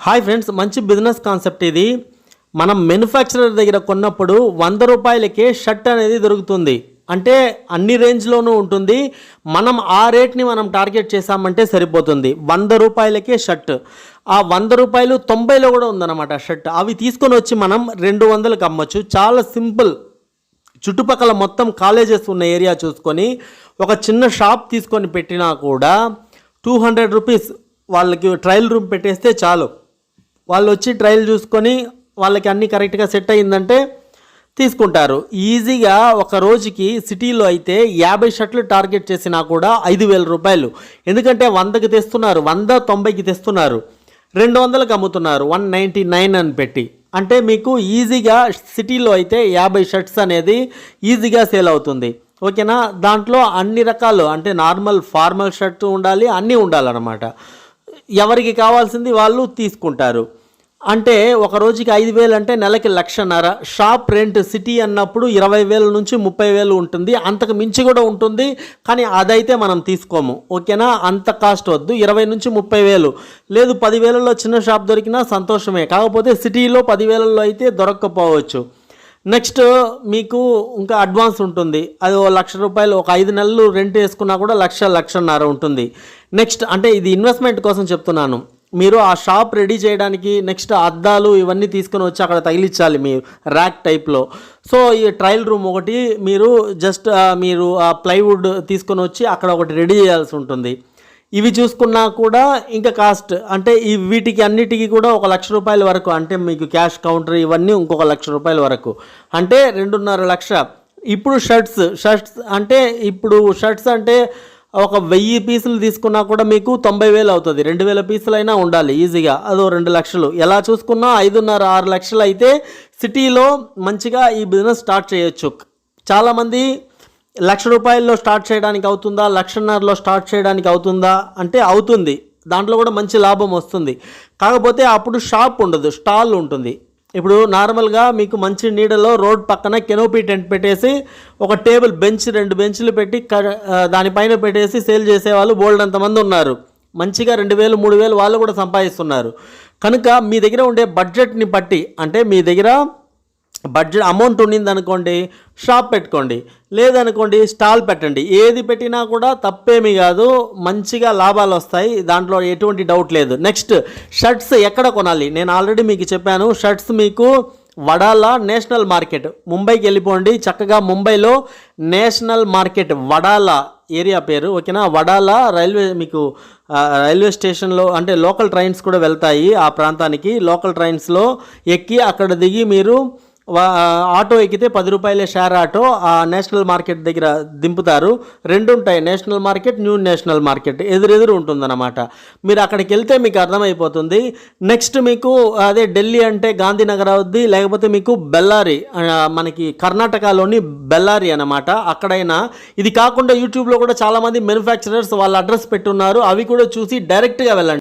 Hi friends మంచి business concept ఇది. మనం మెనుఫ్యాక్చరర్ దగ్గర కొన్నప్పుడు వంద రూపాయలకే షర్ట్ అనేది దొరుకుతుంది. అంటే అన్ని రేంజ్లోనూ ఉంటుంది. మనం ఆ రేట్ని మనం టార్గెట్ చేసామంటే సరిపోతుంది. వంద రూపాయలకే షర్ట్. ఆ వంద రూపాయలు తొంభైలో కూడా ఉందన్నమాట షర్ట్. అవి తీసుకొని వచ్చి మనం రెండు వందలకు అమ్మచ్చు. చాలా సింపుల్. చుట్టుపక్కల మొత్తం కాలేజెస్ ఉన్న ఏరియా చూసుకొని ఒక చిన్న షాప్ తీసుకొని పెట్టినా కూడా టూ హండ్రెడ్ రూపీస్ వాళ్ళకి ట్రయల్ రూమ్ పెట్టేస్తే చాలు. వాళ్ళు వచ్చి ట్రయల్ చూసుకొని వాళ్ళకి అన్నీ కరెక్ట్గా సెట్ అయ్యిందంటే తీసుకుంటారు. ఈజీగా ఒక రోజుకి సిటీలో అయితే యాభై షర్ట్లు టార్గెట్ చేసినా కూడా ఐదు వేల రూపాయలు. ఎందుకంటే వందకి తెస్తున్నారు వంద తొంభైకి తెస్తున్నారు రెండు వందలకు అమ్ముతున్నారు వన్ నైంటీ నైన్ అని పెట్టి. అంటే మీకు ఈజీగా సిటీలో అయితే యాభై షర్ట్స్ అనేది ఈజీగా సేల్ అవుతుంది. ఓకేనా దాంట్లో అన్ని రకాలు అంటే నార్మల్ ఫార్మల్ షర్ట్ ఉండాలి అన్నీ ఉండాలన్నమాట. ఎవరికి కావాల్సింది వాళ్ళు తీసుకుంటారు. అంటే ఒక రోజుకి ఐదు వేలు అంటే నెలకి లక్షన్నర. షాప్ రెంట్ సిటీ అన్నప్పుడు ఇరవై వేల నుంచి ముప్పై వేలు ఉంటుంది. అంతకు మించి కూడా ఉంటుంది. కానీ అదైతే మనం తీసుకోము. ఓకేనా? అంత కాస్ట్ వద్దు. ఇరవై నుంచి ముప్పై వేలు. లేదు పదివేలలో చిన్న షాప్ దొరికినా సంతోషమే. కాకపోతే సిటీలో పదివేలలో అయితే దొరక్కపోవచ్చు. నెక్స్ట్ మీకు ఇంకా అడ్వాన్స్ ఉంటుంది. అది ఓ లక్ష రూపాయలు ఒక ఐదు నెలలు రెంట్ వేసుకున్నా కూడా లక్ష లక్షన్నర ఉంటుంది. నెక్స్ట్ అంటే ఇది ఇన్వెస్ట్మెంట్ కోసం చెప్తున్నాను. మీరు ఆ షాప్ రెడీ చేయడానికి నెక్స్ట్ అద్దాలు ఇవన్నీ తీసుకొని వచ్చి అక్కడ తగిలించాలి మీరు ర్యాక్ టైప్లో సో ఈ ట్రయల్ రూమ్ ఒకటి మీరు జస్ట్ మీరు ఆ ప్లైవుడ్ తీసుకొని వచ్చి అక్కడ ఒకటి రెడీ చేయాల్సి ఉంటుంది. ఇవి చూసుకున్నా కూడా ఇంకా కాస్ట్ అంటే ఈ వీటికి అన్నిటికీ కూడా ఒక లక్ష రూపాయల వరకు అంటే మీకు క్యాష్ కౌంటర్ ఇవన్నీ ఇంకొక లక్ష రూపాయల వరకు. అంటే రెండున్నర లక్ష. ఇప్పుడు షర్ట్స్ షర్ట్స్ అంటే ఇప్పుడు షర్ట్స్ అంటే ఒక వెయ్యి పీసులు తీసుకున్నా కూడా మీకు తొంభై వేలు అవుతుంది. రెండు వేల పీసులు అయినా ఉండాలి ఈజీగా. అదో రెండు లక్షలు. ఎలా చూసుకున్నా ఐదున్నర ఆరు లక్షలు అయితే సిటీలో మంచిగా ఈ బిజినెస్ స్టార్ట్ చేయొచ్చు. చాలామంది లక్ష రూపాయల్లో స్టార్ట్ చేయడానికి అవుతుందా? లక్షన్నరలో స్టార్ట్ చేయడానికి అవుతుందా? అంటే అవుతుంది. దాంట్లో కూడా మంచి లాభం వస్తుంది. కాకపోతే అప్పుడు షాప్ ఉండదు స్టాల్ ఉంటుంది. ఇప్పుడు నార్మల్గా మీకు మంచి నీడలో రోడ్ పక్కన కెనోపీ టెంట్ పెట్టేసి ఒక టేబుల్ బెంచ్ రెండు బెంచ్లు పెట్టి క- దానిపైన పెట్టేసి సేల్ చేసేవాళ్ళు బోల్డ్ అంతమంది ఉన్నారు. మంచిగా రెండు వేలు మూడు వేలు వాళ్ళు కూడా సంపాదిస్తున్నారు. కనుక మీ దగ్గర ఉండే బడ్జెట్ని బట్టి అంటే మీ దగ్గర బడ్జెట్ అమౌంట్ ఉండింది అనుకోండి షాప్ పెట్టుకోండి లేదనుకోండి స్టాల్ పెట్టండి. ఏది పెట్టినా కూడా తప్పేమీ కాదు మంచిగా లాభాలు వస్తాయి దాంట్లో ఎటువంటి డౌట్ లేదు. నెక్స్ట్ షర్ట్స్ ఎక్కడ కొనాలి? నేను ఆల్రెడీ మీకు చెప్పాను షర్ట్స్ మీకు వడాల నేషనల్ మార్కెట్. ముంబైకి వెళ్ళిపోండి చక్కగా ముంబైలో నేషనల్ మార్కెట్ వడాల ఏరియా పేరు ఓకేనా? వడాల రైల్వే మీకు రైల్వే స్టేషన్లో అంటే లోకల్ ట్రైన్స్ కూడా వెళ్తాయి ఆ ప్రాంతానికి. లోకల్ ట్రైన్స్లో ఎక్కి అక్కడ దిగి మీరు ఆటో ఎక్కితే పది రూపాయల షేర్ ఆటో ఆ నేషనల్ మార్కెట్ దగ్గర దింపుతారు. రెండు ఉంటాయి national market new national market. ఎదురెదురు ఉంటుందన్నమాట. మీరు అక్కడికి వెళ్తే మీకు అర్థమైపోతుంది. నెక్స్ట్ మీకు అదే ఢిల్లీ అంటే గాంధీనగర్ అవుద్ది లేకపోతే మీకు బెల్లారి మనకి కర్ణాటకలోని బెల్లారి అన్నమాట. అక్కడైనా ఇది కాకుండా యూట్యూబ్లో కూడా చాలామంది మ్యానుఫ్యాక్చరర్స్ వాళ్ళ అడ్రస్ పెట్టున్నారు. అవి కూడా చూసి డైరెక్ట్గా వెళ్ళండి.